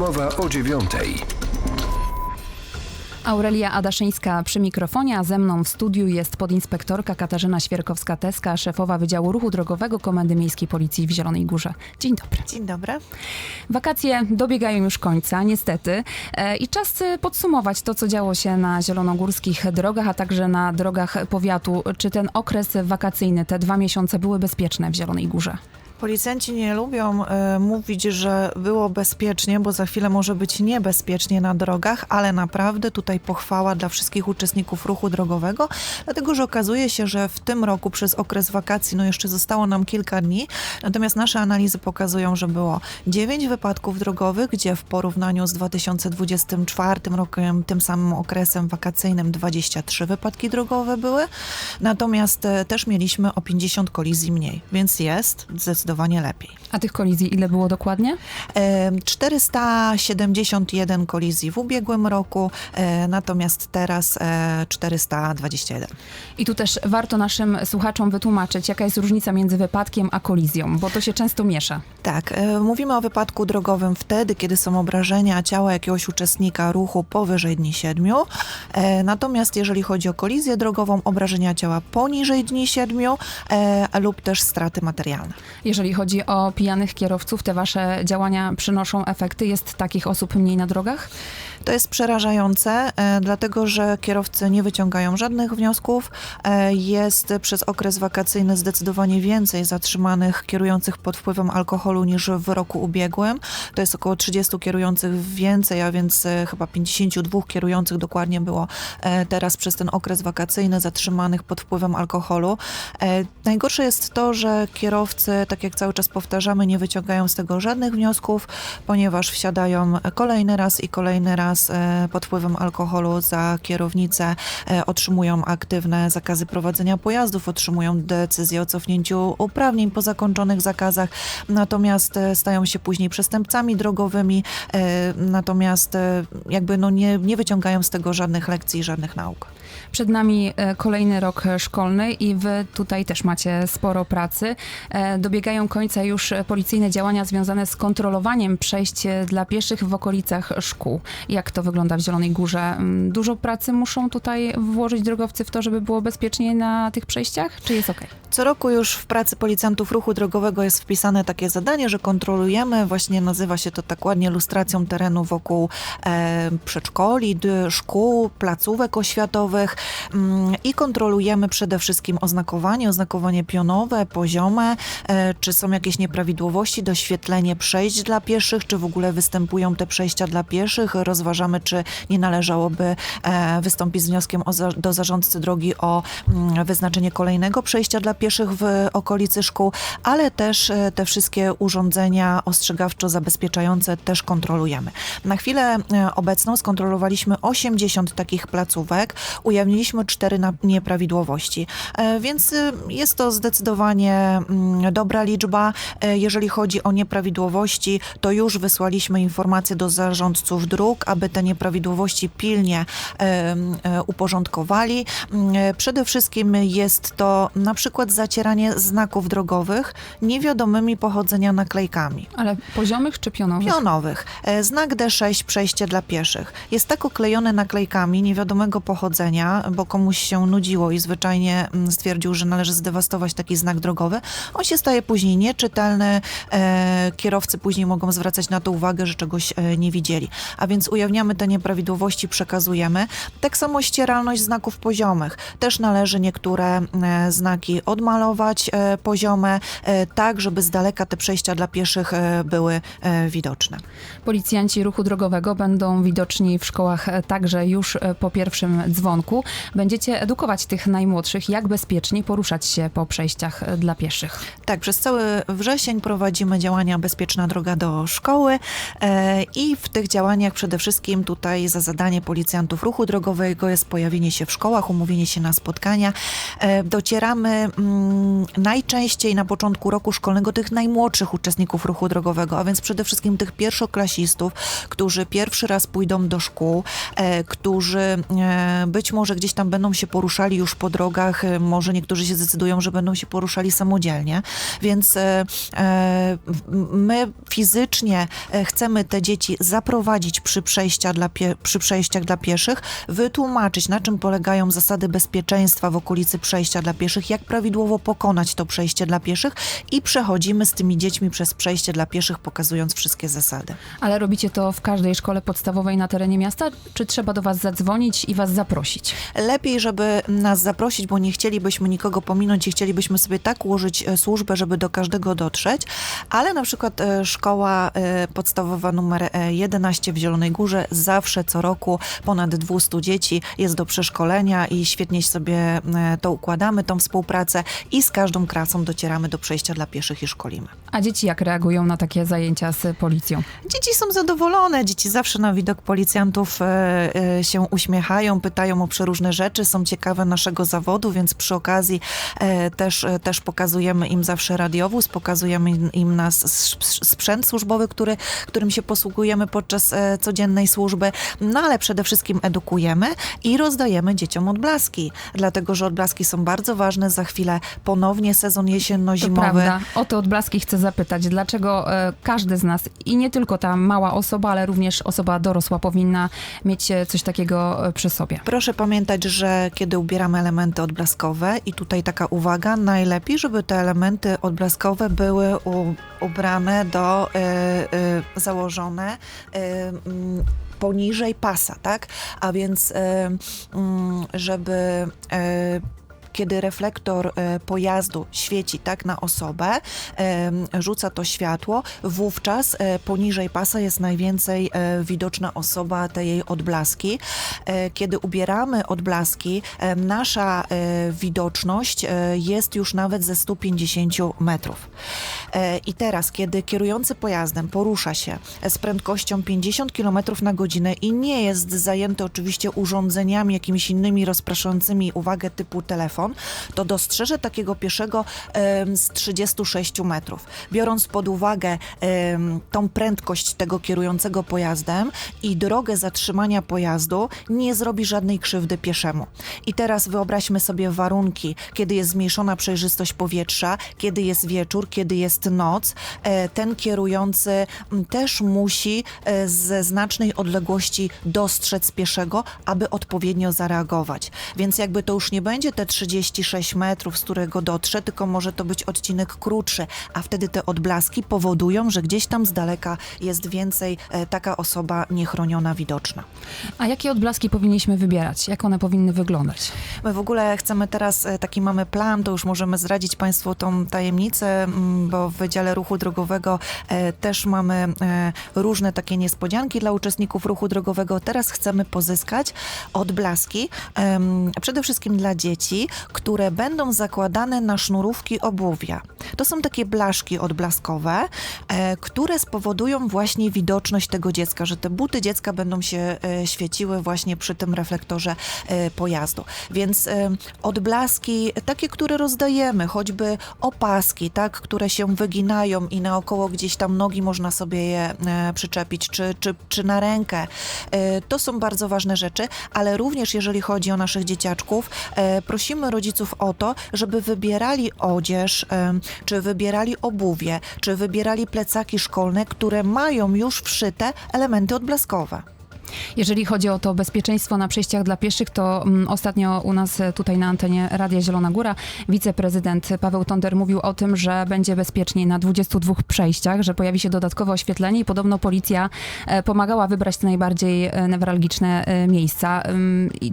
Mowa o dziewiątej. Aurelia Adaszyńska przy mikrofonie, a ze mną w studiu jest podinspektorka Katarzyna Świerkowska-Teska, szefowa Wydziału Ruchu Drogowego Komendy Miejskiej Policji w Zielonej Górze. Dzień dobry. Dzień dobry. Wakacje dobiegają już końca, niestety, e, i czas e, podsumować to, co działo się na zielonogórskich drogach, a także na drogach powiatu. Czy ten okres wakacyjny, te dwa miesiące były bezpieczne w Zielonej Górze? Policjanci nie lubią e, mówić, że było bezpiecznie, bo za chwilę może być niebezpiecznie na drogach, ale naprawdę tutaj pochwała dla wszystkich uczestników ruchu drogowego, dlatego że okazuje się, że w tym roku przez okres wakacji, no jeszcze zostało nam kilka dni, natomiast nasze analizy pokazują, że było 9 wypadków drogowych, gdzie w porównaniu z 2024 rokiem, tym samym okresem wakacyjnym 23 wypadki drogowe były, natomiast e, też mieliśmy o 50 kolizji mniej, więc jest zdecydowanie lepiej. A tych kolizji ile było dokładnie? E, 471 kolizji w ubiegłym roku, e, natomiast teraz e, 421. I tu też warto naszym słuchaczom wytłumaczyć, jaka jest różnica między wypadkiem a kolizją, bo to się często miesza. Tak, e, mówimy o wypadku drogowym wtedy, kiedy są obrażenia ciała jakiegoś uczestnika ruchu powyżej dni 7. E, natomiast jeżeli chodzi o kolizję drogową, obrażenia ciała poniżej dni 7 e, lub też straty materialne. Jeżeli chodzi o pijanych kierowców, te wasze działania przynoszą efekty? Jest takich osób mniej na drogach? To jest przerażające, e, dlatego że kierowcy nie wyciągają żadnych wniosków. E, Jest przez okres wakacyjny zdecydowanie więcej zatrzymanych kierujących pod wpływem alkoholu niż w roku ubiegłym. To jest około 30 kierujących więcej, a więc e, chyba 52 kierujących dokładnie było teraz przez ten okres wakacyjny zatrzymanych pod wpływem alkoholu. Najgorsze jest to, że kierowcy, tak jak cały czas powtarzamy, nie wyciągają z tego żadnych wniosków, ponieważ wsiadają kolejny raz i kolejny raz e, pod wpływem alkoholu za kierownicę, e, otrzymują aktywne zakazy prowadzenia pojazdów, otrzymują decyzję o cofnięciu uprawnień po zakończonych zakazach, natomiast e, stają się później przestępcami drogowymi, natomiast jakby no nie, nie wyciągają z tego żadnych lekcji, żadnych nauk. Przed nami kolejny rok szkolny i wy tutaj też macie sporo pracy. Dobiegają końca już policyjne działania związane z kontrolowaniem przejść dla pieszych w okolicach szkół. Jak to wygląda w Zielonej Górze? Mm, Dużo pracy muszą tutaj włożyć drogowcy w to, żeby było bezpiecznie na tych przejściach, czy jest ok? Co roku już w pracy policjantów ruchu drogowego jest wpisane takie zadanie, że kontrolujemy, właśnie nazywa się to tak ładnie lustracją terenu wokół e, przedszkoli, szkół, placówek oświatowych mm, i kontrolujemy przede wszystkim oznakowanie, oznakowanie pionowe, poziome, e, czy są jakieś nieprawidłowości, doświetlenie przejść dla pieszych, czy w ogóle występują te przejścia dla pieszych. Rozważamy, czy nie należałoby e, wystąpić z wnioskiem za, do zarządcy drogi o mm, wyznaczenie kolejnego przejścia dla pieszych w okolicy szkół, ale też e, te wszystkie urządzenia ostrzegawczo-zabezpieczające też kontrolujemy. Na chwilę e, obecną skontrolowaliśmy 80 takich placówek, ujawniliśmy 4 na- nieprawidłowości, więc y, jest to zdecydowanie mm, dobra liczba. Jeżeli chodzi o nieprawidłowości, to już wysłaliśmy informacje do zarządców dróg, aby te nieprawidłowości pilnie e, uporządkowali. Mm, e, Przede wszystkim jest to na przykład zacieranie znaków drogowych niewiadomymi pochodzenia naklejkami. Ale poziomych czy pionowych? Pionowych. E, Znak D6 przejście dla pieszych. Jest tak oklejony naklejkami niewiadomego pochodzenia, bo komuś się nudziło i zwyczajnie mm, stwierdził, że należy zdewastować taki znak drogowy. On się staje później nieczytelny. Kierowcy później mogą zwracać na to uwagę, że czegoś nie widzieli. A więc ujawniamy te nieprawidłowości, przekazujemy. Tak samo ścieralność znaków poziomych. Też należy niektóre e, znaki odmalować e, poziome, e, tak żeby z daleka te przejścia dla pieszych były widoczne. Policjanci ruchu drogowego będą widoczni w szkołach także już po pierwszym dzwonku. Będziecie edukować tych najmłodszych, jak bezpiecznie poruszać się po przejściach dla pieszych. Tak, przez cały wrzesień prowadzimy działania Bezpieczna Droga do Szkoły i w tych działaniach przede wszystkim tutaj za zadanie policjantów ruchu drogowego jest pojawienie się w szkołach, umówienie się na spotkania. E, docieramy mm, najczęściej na początku roku szkolnego tych najmłodszych uczestników ruchu drogowego, a więc przede wszystkim tych pierwszoklasistów, którzy pierwszy raz pójdą do szkół, e, którzy e, być może że gdzieś tam będą się poruszali już po drogach, może niektórzy się zdecydują, że będą się poruszali samodzielnie, więc my fizycznie chcemy te dzieci zaprowadzić przy, przejścia dla przy przejściach dla pieszych, wytłumaczyć na czym polegają zasady bezpieczeństwa w okolicy przejścia dla pieszych, jak prawidłowo pokonać to przejście dla pieszych i przechodzimy z tymi dziećmi przez przejście dla pieszych, pokazując wszystkie zasady. Ale robicie to w każdej szkole podstawowej na terenie miasta, czy trzeba do was zadzwonić i was zaprosić? Lepiej, żeby nas zaprosić, bo nie chcielibyśmy nikogo pominąć i chcielibyśmy sobie tak ułożyć e, służbę, żeby do każdego dotrzeć, ale na przykład e, szkoła e, podstawowa numer e, 11 w Zielonej Górze zawsze co roku ponad 200 dzieci jest do przeszkolenia i świetnie sobie e, to układamy, tą współpracę i z każdą klasą docieramy do przejścia dla pieszych i szkolimy. A dzieci jak reagują na takie zajęcia z policją? Dzieci są zadowolone, dzieci zawsze na widok policjantów e, e, się uśmiechają, pytają o przeróżne rzeczy, są ciekawe naszego zawodu, więc przy okazji też, też pokazujemy im zawsze radiowóz, pokazujemy im- nas sprzęt służbowy, który, którym się posługujemy podczas e, codziennej służby, no ale przede wszystkim edukujemy i rozdajemy dzieciom odblaski, dlatego że odblaski są bardzo ważne, za chwilę ponownie sezon To jesienno-zimowy. prawda. O te odblaski chcę zapytać. Dlaczego e, każdy z nas, i nie tylko ta mała osoba, ale również osoba dorosła powinna mieć e, coś takiego e, przy sobie? Proszę pamiętać, że kiedy ubieramy elementy odblaskowe, i tutaj taka uwaga, najlepiej, żeby te elementy odblaskowe były u, ubrane do, y, y, założone y, poniżej pasa, tak? A więc, mm, żeby y, kiedy reflektor e, pojazdu świeci tak na osobę, em, rzuca to światło, wówczas e, poniżej pasa jest najwięcej e, widoczna osoba, te jej odblaski. E, Kiedy ubieramy odblaski, e, nasza e, widoczność e, jest już nawet ze 150 metrów. E, I teraz, kiedy kierujący pojazdem porusza się z prędkością 50 km na godzinę i nie jest zajęty oczywiście urządzeniami jakimiś innymi rozpraszającymi uwagę typu telefon, to dostrzeże takiego pieszego z 36 metrów. Biorąc pod uwagę tą prędkość tego kierującego pojazdem i drogę zatrzymania pojazdu, nie zrobi żadnej krzywdy pieszemu. I teraz wyobraźmy sobie warunki, kiedy jest zmniejszona przejrzystość powietrza, kiedy jest wieczór, kiedy jest noc. E, Ten kierujący też musi e, ze znacznej odległości dostrzec pieszego, aby odpowiednio zareagować. Więc jakby to już nie będzie te 36 metrów, z którego dotrze, tylko może to być odcinek krótszy, a wtedy te odblaski powodują, że gdzieś tam z daleka jest więcej e, taka osoba niechroniona widoczna. A jakie odblaski powinniśmy wybierać? Jak one powinny wyglądać? My w ogóle chcemy teraz, e, taki mamy plan, to już możemy zdradzić Państwu tą tajemnicę, mm, bo w Wydziale Ruchu Drogowego e, też mamy różne takie niespodzianki dla uczestników ruchu drogowego. Teraz chcemy pozyskać odblaski, przede wszystkim dla dzieci, które będą zakładane na sznurówki obuwia. To są takie blaszki odblaskowe, e, które spowodują właśnie widoczność tego dziecka, że te buty dziecka będą się e, świeciły właśnie przy tym reflektorze e, pojazdu. Więc odblaski, takie, które rozdajemy, choćby opaski, tak, które się wyginają i naokoło gdzieś tam nogi można sobie je przyczepić, czy, czy, czy na rękę. To są bardzo ważne rzeczy, ale również jeżeli chodzi o naszych dzieciaczków, prosimy rodziców o to, żeby wybierali odzież, czy wybierali obuwie, czy wybierali plecaki szkolne, które mają już wszyte elementy odblaskowe. Jeżeli chodzi o to bezpieczeństwo na przejściach dla pieszych, to mm, ostatnio u nas e, tutaj na antenie Radia Zielona Góra wiceprezydent Paweł Tonder mówił o tym, że będzie bezpieczniej na 22 przejściach, że pojawi się dodatkowe oświetlenie i podobno policja e, pomagała wybrać te najbardziej e, newralgiczne e, miejsca.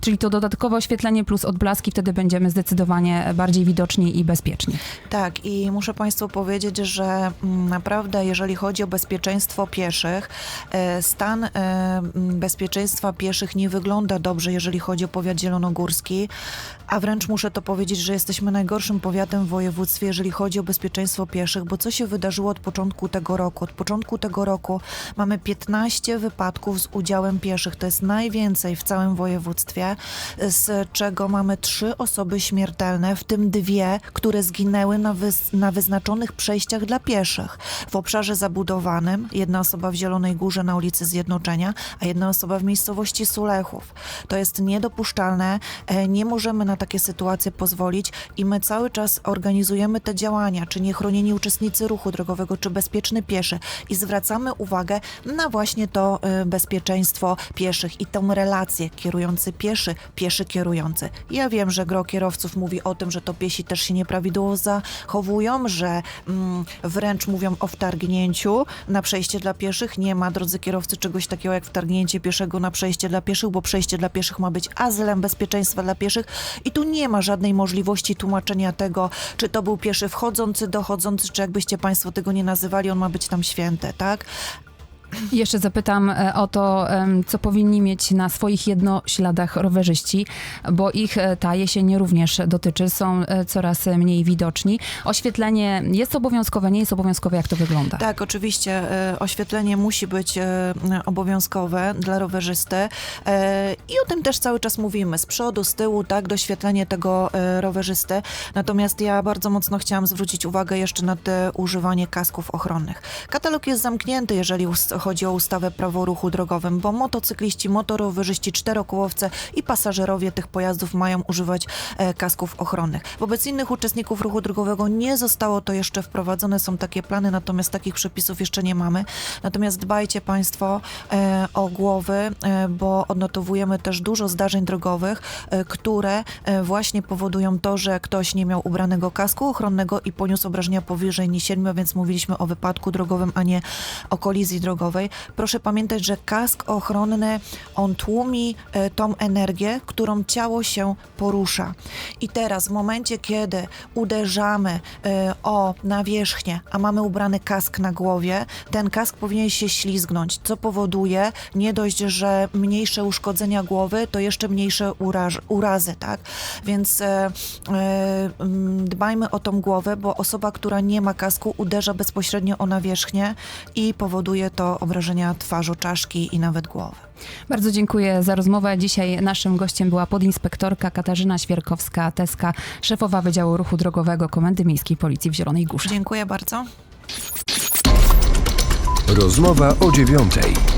Czyli to dodatkowe oświetlenie plus odblaski, wtedy będziemy zdecydowanie bardziej widoczni i bezpieczni. Tak, i muszę Państwu powiedzieć, że mm, naprawdę, jeżeli chodzi o bezpieczeństwo pieszych, e, stan e, bezpieczeństwa pieszych nie wygląda dobrze, jeżeli chodzi o powiat zielonogórski, a wręcz muszę to powiedzieć, że jesteśmy najgorszym powiatem w województwie, jeżeli chodzi o bezpieczeństwo pieszych, bo co się wydarzyło od początku tego roku? Od początku tego roku mamy 15 wypadków z udziałem pieszych, to jest najwięcej w całym województwie, z czego mamy trzy osoby śmiertelne, w tym dwie, które zginęły na, na wyznaczonych przejściach dla pieszych. W obszarze zabudowanym jedna osoba w Zielonej Górze na ulicy Zjednoczenia, a jedna jedna osoba w miejscowości Sulechów. To jest niedopuszczalne, e, nie możemy na takie sytuacje pozwolić i my cały czas organizujemy te działania, czy niechronieni uczestnicy ruchu drogowego, czy bezpieczny pieszy i zwracamy uwagę na właśnie to e, bezpieczeństwo pieszych i tą relację kierujący pieszy, pieszy kierujący. Ja wiem, że gro kierowców mówi o tym, że to piesi też się nieprawidłowo zachowują, że mm, wręcz mówią o wtargnięciu na przejście dla pieszych. Nie ma, drodzy kierowcy, czegoś takiego jak wtargnięcie pieszego na przejście dla pieszych, bo przejście dla pieszych ma być azylem bezpieczeństwa dla pieszych i tu nie ma żadnej możliwości tłumaczenia tego, czy to był pieszy wchodzący, dochodzący, czy jakbyście Państwo tego nie nazywali, on ma być tam święty, tak? Jeszcze zapytam e, o to, co powinni mieć na swoich jednośladach rowerzyści, bo ich e, ta jesień również dotyczy, są e, coraz mniej widoczni. Oświetlenie jest obowiązkowe, nie jest obowiązkowe, jak to wygląda? Tak, oczywiście oświetlenie musi być obowiązkowe dla rowerzysty i o tym też cały czas mówimy, z przodu, z tyłu, tak, doświetlenie tego rowerzysty. Natomiast ja bardzo mocno chciałam zwrócić uwagę jeszcze na te używanie kasków ochronnych. Katalog jest zamknięty, jeżeli chodzi o ustawę prawo o ruchu drogowym, bo motocykliści, motorowerzyści, czterokołowce i pasażerowie tych pojazdów mają używać e, kasków ochronnych. Wobec innych uczestników ruchu drogowego nie zostało to jeszcze wprowadzone, są takie plany, natomiast takich przepisów jeszcze nie mamy. Natomiast dbajcie Państwo e, o głowy, e, bo odnotowujemy też dużo zdarzeń drogowych, które właśnie powodują to, że ktoś nie miał ubranego kasku ochronnego i poniósł obrażenia powyżej nie siedmiu, więc mówiliśmy o wypadku drogowym, a nie o kolizji drogowej. Proszę pamiętać, że kask ochronny, on tłumi e, tą energię, którą ciało się porusza. I teraz w momencie, kiedy uderzamy e, o nawierzchnię, a mamy ubrany kask na głowie, ten kask powinien się ślizgnąć, co powoduje nie dość, że mniejsze uszkodzenia głowy, to jeszcze mniejsze uraż, urazy, tak? Więc e, e, mm, dbajmy o tą głowę, bo osoba, która nie ma kasku, uderza bezpośrednio o nawierzchnię i powoduje to obrażenia twarzy, czaszki i nawet głowy. Bardzo dziękuję za rozmowę. Dzisiaj naszym gościem była podinspektorka Katarzyna Świerkowska-Teska, szefowa Wydziału Ruchu Drogowego Komendy Miejskiej Policji w Zielonej Górze. Dziękuję bardzo. Rozmowa o dziewiątej.